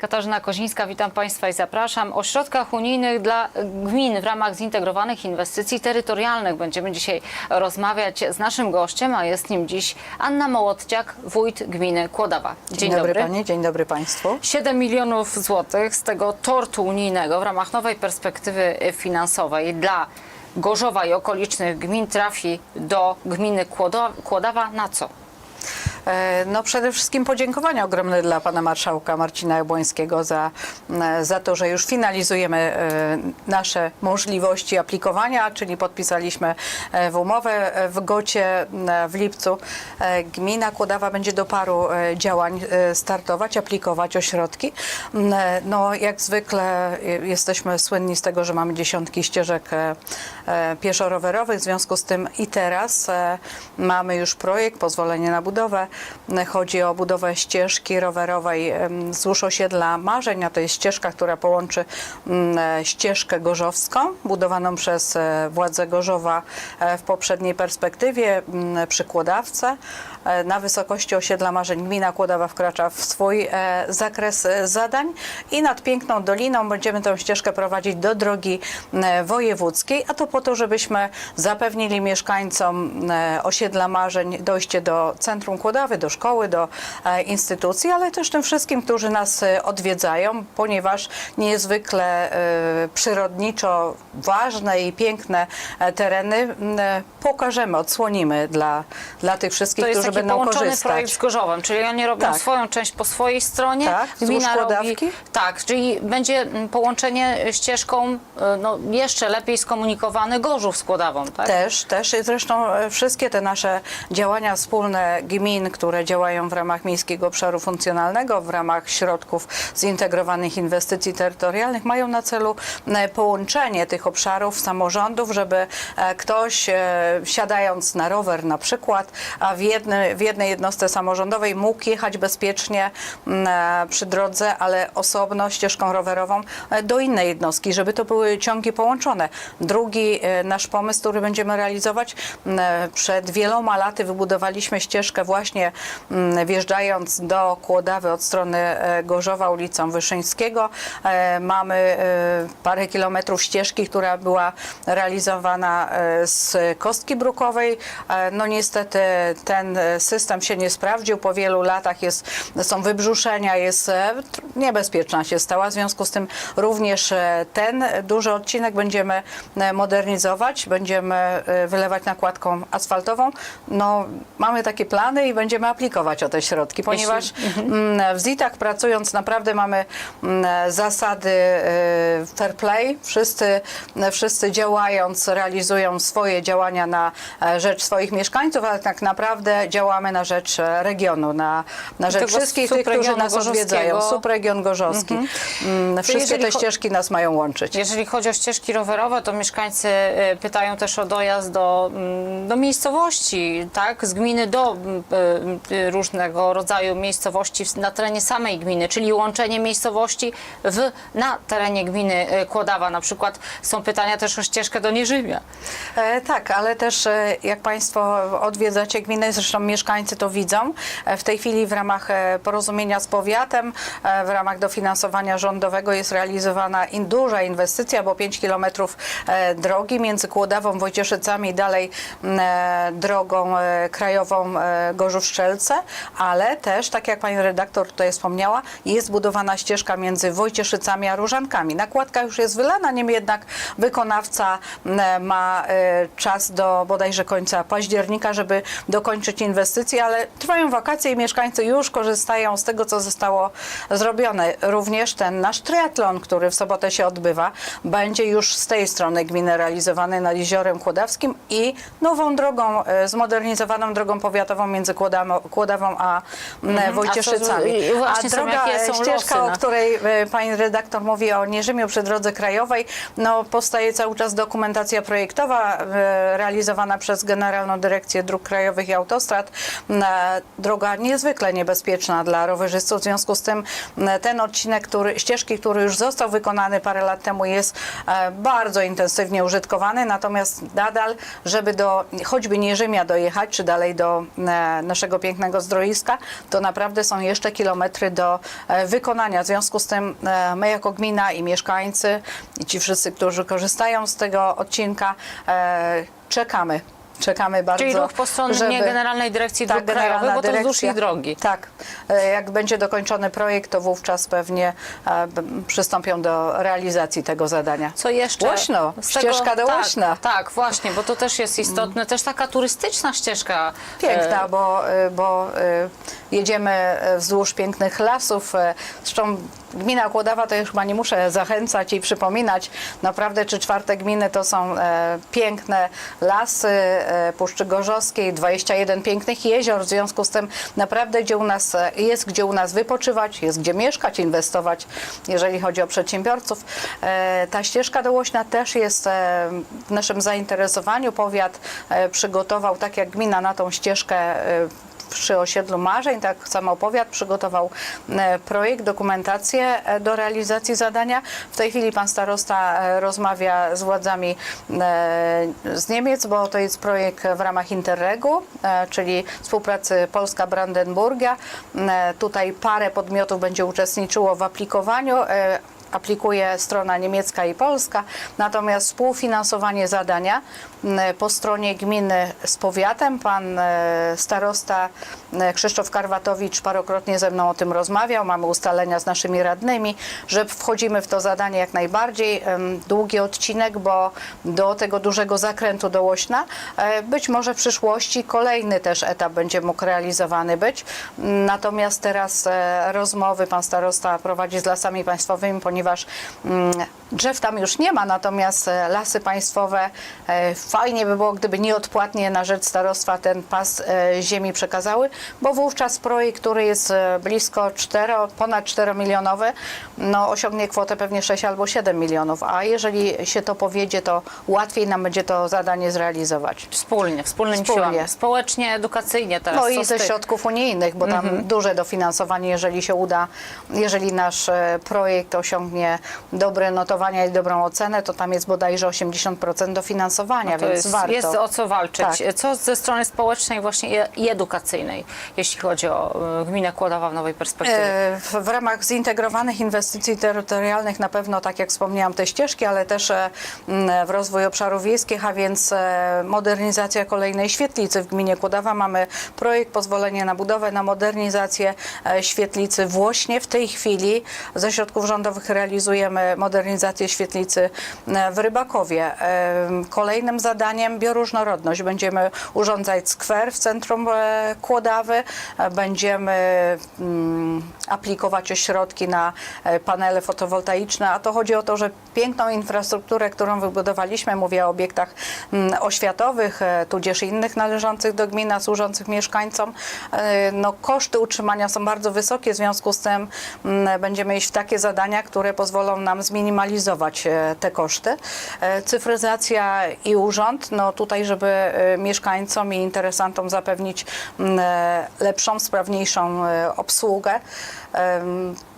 Katarzyna Kozińska, witam Państwa i zapraszam. O środkach unijnych dla gmin w ramach zintegrowanych inwestycji terytorialnych będziemy dzisiaj rozmawiać z naszym gościem, a jest nim dziś Anna Mołodciak, wójt gminy Kłodawa. Dzień, dobry Pani, dzień dobry Państwu. 7 milionów złotych z tego tortu unijnego w ramach nowej perspektywy finansowej dla Gorzowa i okolicznych gmin trafi do gminy Kłoda- Kłodawa na co? E, No przede wszystkim podziękowania ogromne dla Pana Marszałka Marcina Jabłońskiego za, e, za to, że już finalizujemy e, nasze możliwości aplikowania, czyli podpisaliśmy w umowę w Gocie w lipcu. Gmina Kłodawa będzie do paru działań startować, aplikować o środki. M, e, No jak zwykle jesteśmy słynni z tego, że mamy dziesiątki ścieżek pieszo-rowerowych, w związku z tym i teraz mamy już projekt, pozwolenie na budowę. Chodzi o budowę ścieżki rowerowej wzdłuż osiedla Marzeń, to jest ścieżka, która połączy mm, e, ścieżkę gorzowską, budowaną przez e, władze Gorzowa e, w poprzedniej perspektywie mm, przy Kłodawce. Na wysokości osiedla Marzeń gmina Kłodawa wkracza w swój zakres zadań i nad piękną doliną będziemy tę ścieżkę prowadzić do drogi wojewódzkiej, a to po to, żebyśmy zapewnili mieszkańcom osiedla Marzeń dojście do centrum Kłodawy, do szkoły, do e, instytucji, ale też tym wszystkim, którzy nas e, odwiedzają, ponieważ niezwykle e, przyrodniczo ważne i piękne tereny pokażemy, odsłonimy dla, dla tych wszystkich, To jest którzy taki będą połączony korzystać. projekt z Gorzowem, czyli oni robią Tak. swoją część po swojej stronie, Tak, wzdłuż Kłodawki. tak, czyli będzie połączenie ścieżką no, jeszcze lepiej skomunikowany Gorzów z Kłodawą, tak? Też, też. I Zresztą wszystkie te nasze działania wspólne gmin, które działają w ramach Miejskiego Obszaru Funkcjonalnego, w ramach środków zintegrowanych inwestycji terytorialnych, mają na celu e, połączenie tych obszarów samorządów, żeby e, ktoś e, siadając na rower na przykład, a w, jedny, w jednej jednostce samorządowej mógł jechać bezpiecznie m, e, przy drodze, ale osobno ścieżką rowerową do innej jednostki, żeby to były ciągi połączone. Drugi nasz pomysł, który będziemy realizować, m, e, przed wieloma laty wybudowaliśmy ścieżkę właśnie m, wjeżdżając do Kłodawy od strony e, Gorzowa ulicą Wyszyńskiego. E, Mamy e, parę kilometrów ścieżki, która była realizowana z kostki brukowej. No niestety ten system się nie sprawdził. Po wielu latach jest, są wybrzuszenia, jest niebezpieczna się stała. W związku z tym również ten duży odcinek będziemy modernizować, będziemy wylewać nakładką asfaltową. No, mamy takie plany i będziemy aplikować o te środki, ponieważ mm, w ZIT-ach pracując naprawdę mamy mm, zasady e, fair play. Wszyscy, wszyscy działając realizują swoje działania na e, rzecz swoich mieszkańców, ale tak naprawdę działamy na rzecz regionu, na, na rzecz wszystkich tych, którzy nas odwiedzają. Subregion gorzowski. Mm, Wszystkie te ścieżki nas mają łączyć. Jeżeli chodzi o ścieżki rowerowe, to mieszkańcy y, pytają też o dojazd do, do miejscowości, tak? Z gminy do y, y, różnego rodzaju miejscowości na terenie samej gminy, czyli łączenie miejscowości w, na terenie gminy y, Kłodawa. Na przykład są pytania też o ścieżkę do Nieżymia. E, tak, ale też e, jak Państwo odwiedzacie gminę, zresztą mieszkańcy to widzą, e, w tej chwili w ramach e, porozumienia z powiatem, w ramach dofinansowania rządowego jest realizowana in, duża inwestycja, bo 5 kilometrów drogi między Kłodawą, Wojcieszycami i dalej drogą krajową e, Gorzów-Szczelce, ale też, tak jak Pani redaktor tutaj wspomniała, jest budowana ścieżka między Wojcieszycami a Różankami. Nakładka już jest wylana, niemniej jednak wykonawca ma e, czas do bodajże końca października, żeby dokończyć inwestycje, ale trwają wakacje i mieszkańcy już korzystają z tego, co zostało zrobione. Również ten nasz triatlon, który w sobotę się odbywa, będzie już z tej strony gminy realizowany nad Jeziorem Kłodawskim i nową drogą, e, zmodernizowaną drogą powiatową między Kłodawą, Kłodawą a m, Wojcieszycami. Mhm. A co- i właśnie a droga, ścieżka, losy o na- której e, pani redaktor mówi o Nierzymiu przy drodze krajowej, no powstaje cały czas dokumentacja projektowa e, realizowana przez Generalną Dyrekcję Dróg Krajowych i Autostrad. E, Droga niezwykle niebezpieczna dla rowerzystów, w związku z tym ten odcinek który, ścieżki, który już został wykonany parę lat temu jest bardzo intensywnie użytkowany, natomiast nadal, żeby do choćby Nierzymia dojechać, czy dalej do naszego naszego pięknego zdroiska, to naprawdę są jeszcze kilometry do e, wykonania. W związku z tym e, my jako gmina i mieszkańcy i ci wszyscy, którzy korzystają z tego odcinka, e, czekamy. Czekamy bardzo. Czyli ruch postronny żeby- Generalnej Dyrekcji tak, Dróg Krajowych, Generalna bo to wzdłuż ich drogi. Tak. E, Jak będzie dokończony projekt, to wówczas pewnie e, przystąpią do realizacji tego zadania. Co jeszcze? Łośno, z ścieżka do tak, Łośna. Tak, właśnie, bo to też jest istotne. Też taka turystyczna ścieżka. Piękna, e, bo, y, bo jedziemy wzdłuż pięknych lasów. Zresztą gmina Kłodawa to już chyba nie muszę zachęcać i przypominać. Naprawdę trzy czwarte gminy to są e, piękne lasy e, Puszczy Gorzowskiej, 21 pięknych jezior. W związku z tym naprawdę gdzie u nas, e, jest gdzie u nas wypoczywać, jest gdzie mieszkać, inwestować, jeżeli chodzi o przedsiębiorców. E, ta ścieżka do Łośna też jest e, w naszym zainteresowaniu. Powiat e, przygotował, tak jak gmina, na tą ścieżkę e, przy osiedlu marzeń, tak samo powiat przygotował e, projekt, dokumentację e, do realizacji zadania. W tej chwili pan starosta e, rozmawia z władzami z Niemiec, bo to jest projekt w ramach Interregu, czyli współpracy Polska-Brandenburgia. Tutaj parę podmiotów będzie uczestniczyło w aplikowaniu. Aplikuje strona niemiecka i polska, natomiast współfinansowanie zadania po stronie gminy z powiatem, pan e, starosta e, Krzysztof Karwatowicz parokrotnie ze mną o tym rozmawiał, mamy ustalenia z naszymi radnymi, że wchodzimy w to zadanie jak najbardziej. Długi odcinek, bo do tego dużego zakrętu do Łośna e, być może w przyszłości kolejny też etap będzie mógł realizowany być. Natomiast teraz rozmowy pan starosta prowadzi z lasami państwowymi, ponieważ mm, drzew tam już nie ma, natomiast e, lasy państwowe e, fajnie by było, gdyby nieodpłatnie na rzecz starostwa ten pas e, ziemi przekazały, bo wówczas projekt, który jest blisko 4, ponad 4 milionowy, no osiągnie kwotę pewnie 6 albo 7 milionów, a jeżeli się to powiedzie, to łatwiej nam będzie to zadanie zrealizować. Wspólnie, wspólnymi Wspólnie. siłami. Społecznie, edukacyjnie teraz. No i ze środków unijnych, bo tam duże dofinansowanie, jeżeli się uda, jeżeli nasz projekt osiągnie dobre notowania i dobrą ocenę, to tam jest bodajże 80% dofinansowania, No więc jest, warto. jest o co walczyć. Tak. Co ze strony społecznej właśnie i- edukacyjnej, jeśli chodzi o e, gminę Kłodawa w nowej perspektywie? E, W, ramach zintegrowanych inwestycji terytorialnych na pewno, tak jak wspomniałam, te ścieżki, ale też e, w rozwój obszarów wiejskich, a więc e, modernizacja kolejnej świetlicy w gminie Kłodawa. Mamy projekt, pozwolenie na budowę, na modernizację świetlicy w Łośnie. W tej chwili ze środków rządowych realizujemy modernizację świetlicy e, w Rybakowie. E, Kolejnym zadaniem bioróżnorodność. Będziemy urządzać skwer w centrum e, Kłodawy, będziemy mm, aplikować ośrodki na panele fotowoltaiczne, a to chodzi o to, że piękną infrastrukturę, którą wybudowaliśmy, mówię o obiektach mm, oświatowych, tudzież innych należących do gmina, służących mieszkańcom, no koszty utrzymania są bardzo wysokie, w związku z tym mm, będziemy iść w takie zadania, które pozwolą nam zminimalizować e, te koszty. E, Cyfryzacja i urząd, no tutaj, żeby e, mieszkańcom i interesantom zapewnić mm, lepszą, sprawniejszą obsługę.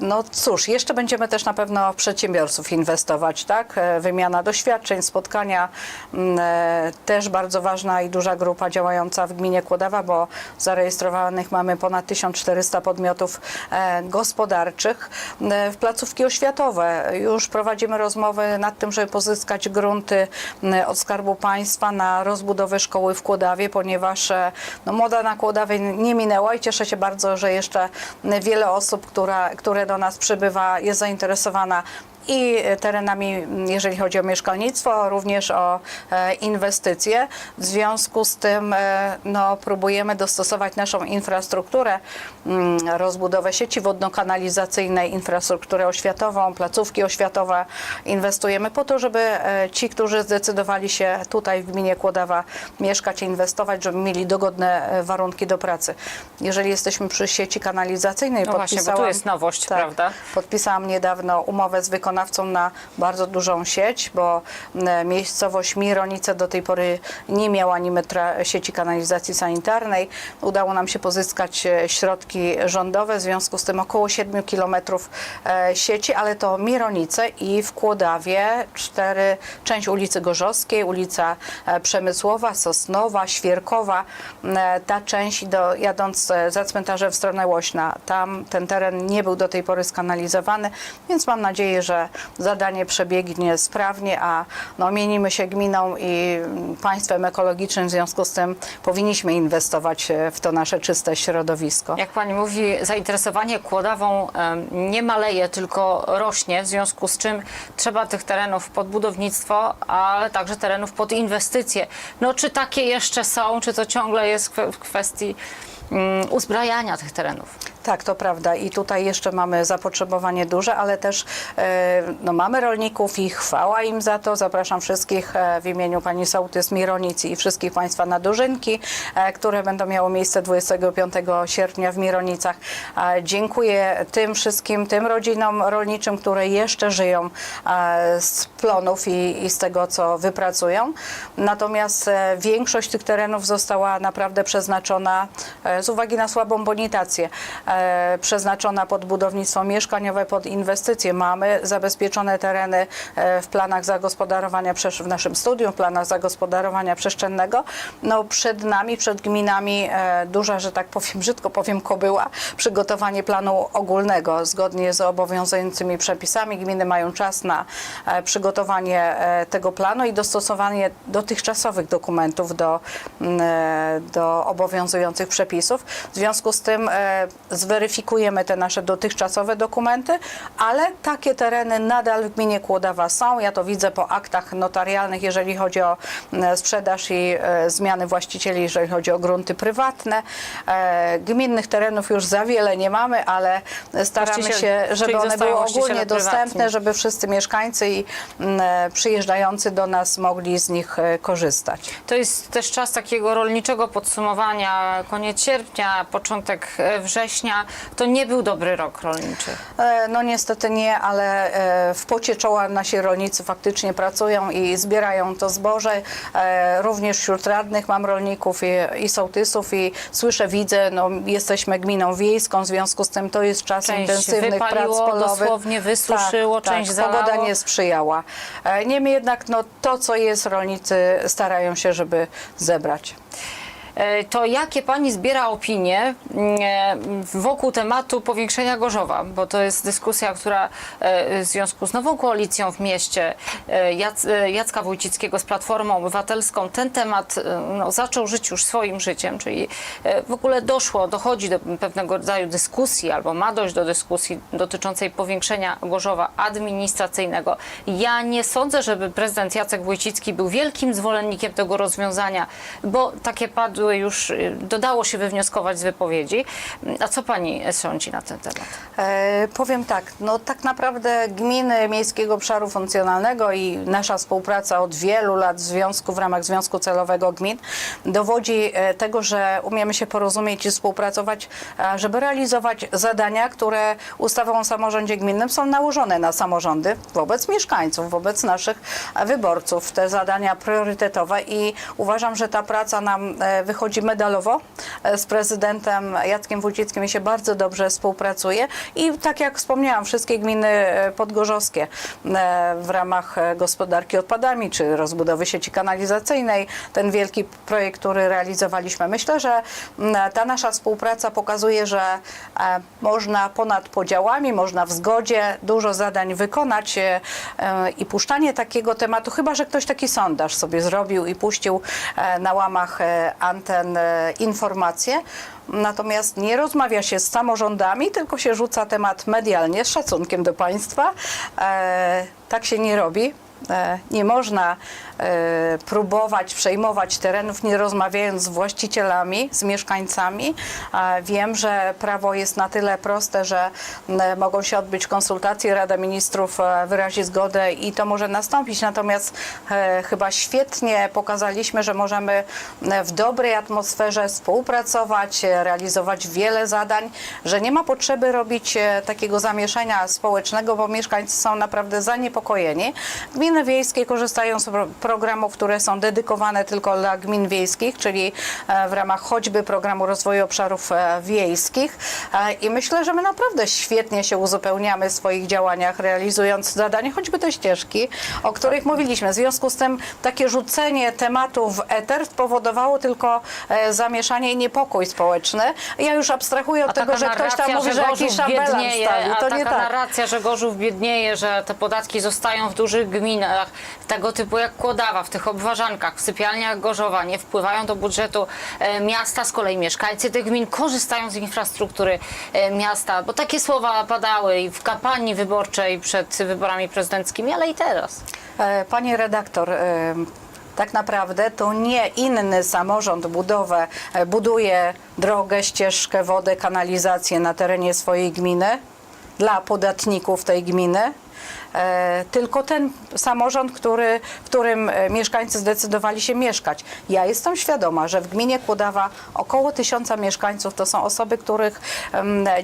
No cóż, jeszcze będziemy też na pewno w przedsiębiorców inwestować, tak? E, Wymiana doświadczeń, spotkania, mm, e, też bardzo ważna i duża grupa działająca w gminie Kłodawa, bo zarejestrowanych mamy ponad 1400 podmiotów e, gospodarczych. E, W placówki oświatowe już prowadzimy rozmowy nad tym, żeby pozyskać grunty m, od Skarbu Państwa na rozbudowę szkoły w Kłodawie, ponieważ no, moda na Kłodawie nie minęła i cieszę się bardzo, że jeszcze wiele osób, która, które do nas przybywa, jest zainteresowana i terenami, jeżeli chodzi o mieszkalnictwo, również o e, inwestycje. W związku z tym e, no, próbujemy dostosować naszą infrastrukturę, mm, rozbudowę sieci wodno-kanalizacyjnej, infrastrukturę oświatową, placówki oświatowe. Inwestujemy po to, żeby e, ci, którzy zdecydowali się tutaj w gminie Kłodawa mieszkać i inwestować, żeby mieli dogodne warunki do pracy. Jeżeli jesteśmy przy sieci kanalizacyjnej, No właśnie, bo tu podpisałam- jest nowość, tak, prawda? Podpisałam niedawno umowę z wykonawcą wykonawcą na bardzo dużą sieć, bo e, miejscowość Mironice do tej pory nie miała ani metra sieci kanalizacji sanitarnej. Udało nam się pozyskać e, środki rządowe, w związku z tym około 7 kilometrów e, sieci, ale to Mironice i w Kłodawie cztery, część ulicy Gorzowskiej, ulica Przemysłowa, Sosnowa, Świerkowa. Ta część do, jadąc za cmentarzem w stronę Łośna, tam ten teren nie był do tej pory skanalizowany, więc mam nadzieję, że zadanie przebiegnie sprawnie, a no, mienimy się gminą i państwem ekologicznym, w związku z tym powinniśmy inwestować e, w to nasze czyste środowisko. Jak pani mówi, zainteresowanie Kłodawą nie maleje, tylko rośnie, w związku z czym trzeba tych terenów pod budownictwo, ale także terenów pod inwestycje. No czy takie jeszcze są, czy to ciągle jest w kwestii mm, uzbrajania tych terenów? Tak, to prawda. I tutaj jeszcze mamy zapotrzebowanie duże, ale też e, no, mamy rolników i chwała im za to. Zapraszam wszystkich e, w imieniu pani sołtys Mironic i wszystkich państwa na Dożynki, e, które będą miały miejsce 25 sierpnia w Mironicach. Dziękuję tym wszystkim, tym rodzinom rolniczym, które jeszcze żyją z plonów i, i z tego, co wypracują. Natomiast większość tych terenów została naprawdę przeznaczona z uwagi na słabą bonitację, przeznaczona pod budownictwo mieszkaniowe, pod inwestycje. Mamy zabezpieczone tereny e, w planach zagospodarowania, w naszym studium, w planach zagospodarowania przestrzennego. No, przed nami, przed gminami e, duża, że tak powiem, brzydko powiem, kobyła, przygotowanie planu ogólnego. Zgodnie z obowiązującymi przepisami gminy mają czas na e, przygotowanie e, tego planu i dostosowanie dotychczasowych dokumentów do, mm, e, do obowiązujących przepisów. W związku z tym zweryfikujemy te nasze dotychczasowe dokumenty, ale takie tereny nadal w gminie Kłodawa są. Ja to widzę po aktach notarialnych, jeżeli chodzi o mm, sprzedaż i e, zmiany właścicieli, jeżeli chodzi o grunty prywatne. E, Gminnych terenów już za wiele nie mamy, ale staramy się, żeby one były ogólnie dostępne, żeby wszyscy mieszkańcy i mm, e, przyjeżdżający do nas mogli z nich korzystać. To jest też czas takiego rolniczego podsumowania, koniec sierpnia, początek e, września. To nie był dobry rok rolniczy. E, No niestety nie, ale e, w pocie czoła nasi rolnicy faktycznie pracują i zbierają to zboże. E, Również wśród radnych mam rolników i, i sołtysów i słyszę, widzę, no jesteśmy gminą wiejską, w związku z tym to jest czas Część intensywnych prac polowych. dosłownie wysuszyło, tak, część tak, Pogoda nie sprzyjała. Niemniej jednak no, to, co jest, rolnicy starają się, żeby zebrać. E, To jakie pani zbiera opinie mm, e, wokół tematu powiększenia Gorzowa? Bo to jest dyskusja, która e, w związku z nową koalicją w mieście Jac, Jacka Wójcickiego z Platformą Obywatelską ten temat no, zaczął żyć już swoim życiem, czyli w ogóle doszło, dochodzi do pewnego rodzaju dyskusji albo ma dojść do dyskusji dotyczącej powiększenia Gorzowa administracyjnego. Ja nie sądzę, żeby prezydent Jacek Wójcicki był wielkim zwolennikiem tego rozwiązania, bo takie padły już, y, dodało się wywnioskować z wypowiedzi. A co pani sądzi na ten temat? E, powiem tak, no tak naprawdę gminy Miejskiego Obszaru Funkcjonalnego i nasza współpraca od wielu lat związku, w ramach Związku Celowego Gmin dowodzi e, tego, że umiemy się porozumieć i współpracować, żeby realizować zadania, które ustawą o samorządzie gminnym są nałożone na samorządy wobec mieszkańców, wobec naszych wyborców. Te zadania priorytetowe i uważam, że ta praca nam e, wychodzi medalowo. E, Z prezydentem Jackiem Wójcickim mi się bardzo dobrze współpracuje i tak jak wspomniałam, wszystkie gminy e, podgorzowskie e, w ramach gospodarki odpadami czy rozbudowy sieci kanalizacyjnej, ten wielki projekt, który realizowaliśmy. Myślę, że m, ta nasza współpraca pokazuje, że można ponad podziałami, można w zgodzie dużo zadań wykonać i puszczanie takiego tematu, chyba że ktoś taki sondaż sobie zrobił i puścił na łamach e, anten e, informacje. Natomiast nie rozmawia się z samorządami, tylko się rzuca temat medialnie z szacunkiem do państwa. E, tak się nie robi. e, nie można próbować przejmować terenów nie rozmawiając z właścicielami, z mieszkańcami. E, Wiem, że prawo jest na tyle proste, że mogą się odbyć konsultacje, Rada Ministrów e, wyrazi zgodę i to może nastąpić. Natomiast e, chyba świetnie pokazaliśmy, że możemy e, w dobrej atmosferze współpracować, e, realizować wiele zadań, że nie ma potrzeby robić e, takiego zamieszania społecznego, bo mieszkańcy są naprawdę zaniepokojeni. Gminy wiejskie korzystają z pro- programów, które są dedykowane tylko dla gmin wiejskich, czyli e, w ramach choćby programu rozwoju obszarów e, wiejskich. E, I myślę, że my naprawdę świetnie się uzupełniamy w swoich działaniach, realizując zadania, choćby te ścieżki, o których mówiliśmy. W związku z tym takie rzucenie tematu w eter spowodowało tylko zamieszanie i niepokój społeczny. Ja już abstrahuję od A tego, taka że ktoś tam mówi, że jakiś Gorzów szambelan biednieje, stawi. a To taka nie tak. narracja, że Gorzów biednieje, że te podatki zostają w dużych gminach, tego typu jak Kłodawa, w tych obważankach, w sypialniach Gorzowa, nie wpływają do budżetu e, miasta. Z kolei mieszkańcy tych gmin korzystają z infrastruktury e, miasta, bo takie słowa padały i w kampanii wyborczej przed wyborami prezydenckimi, ale i teraz. E, Pani redaktor, tak naprawdę to nie inny samorząd budowę, buduje drogę, ścieżkę, wodę, kanalizację na terenie swojej gminy dla podatników tej gminy. E, tylko ten samorząd, który, w którym e, mieszkańcy zdecydowali się mieszkać. Ja jestem świadoma, że w gminie Kłodawa około tysiąca mieszkańców to są osoby, których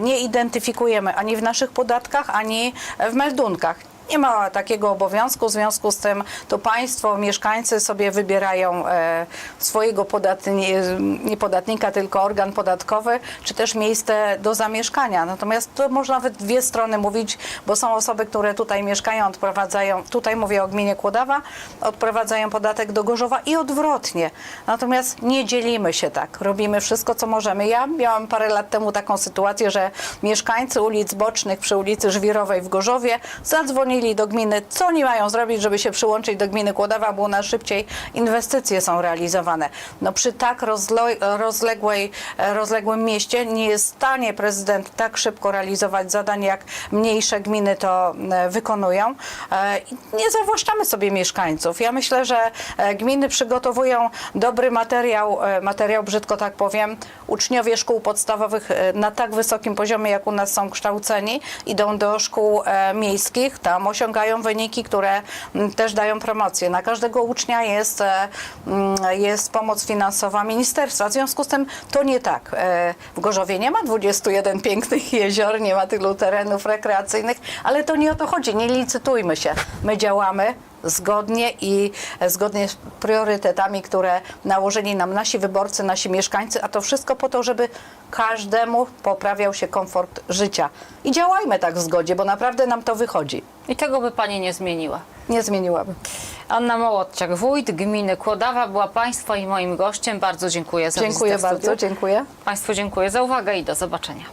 nie identyfikujemy ani w naszych podatkach, ani w meldunkach. Nie ma takiego obowiązku, w związku z tym to państwo, mieszkańcy sobie wybierają e, swojego podatni, nie podatnika, tylko organ podatkowy, czy też miejsce do zamieszkania. Natomiast to można nawet dwie strony mówić, bo są osoby, które tutaj mieszkają, odprowadzają, tutaj mówię o gminie Kłodawa, odprowadzają podatek do Gorzowa i odwrotnie. Natomiast nie dzielimy się tak, robimy wszystko, co możemy. Ja miałam parę lat temu taką sytuację, że mieszkańcy ulic bocznych przy ulicy Żwirowej w Gorzowie zadzwonili do gminy, co oni mają zrobić, żeby się przyłączyć do gminy Kłodawa, bo u nas szybciej inwestycje są realizowane. No przy tak rozległej, rozległym mieście nie jest w stanie prezydent tak szybko realizować zadań, jak mniejsze gminy to e, wykonują. E, Nie zawłaszczamy sobie mieszkańców. Ja myślę, że e, gminy przygotowują dobry materiał, materiał brzydko tak powiem. Uczniowie szkół podstawowych na tak wysokim poziomie, jak u nas są kształceni, idą do szkół miejskich, tam osiągają wyniki, które mm, też dają promocję. Na każdego ucznia jest, e, mm, jest pomoc finansowa ministerstwa. W związku z tym to nie tak. E, W Gorzowie nie ma 21 pięknych jezior, nie ma tylu terenów rekreacyjnych, ale to nie o to chodzi. Nie licytujmy się. My działamy zgodnie i e, zgodnie z priorytetami, które nałożyli nam nasi wyborcy, nasi mieszkańcy, a to wszystko po to, żeby każdemu poprawiał się komfort życia. I działajmy tak w zgodzie, bo naprawdę nam to wychodzi. I tego by Pani nie zmieniła. Nie zmieniłabym. Anna Mołodczak, wójt gminy Kłodawa, była Państwa i moim gościem. Bardzo dziękuję za Dziękuję wizytę w bardzo, studiu. dziękuję. Państwu dziękuję za uwagę i do zobaczenia.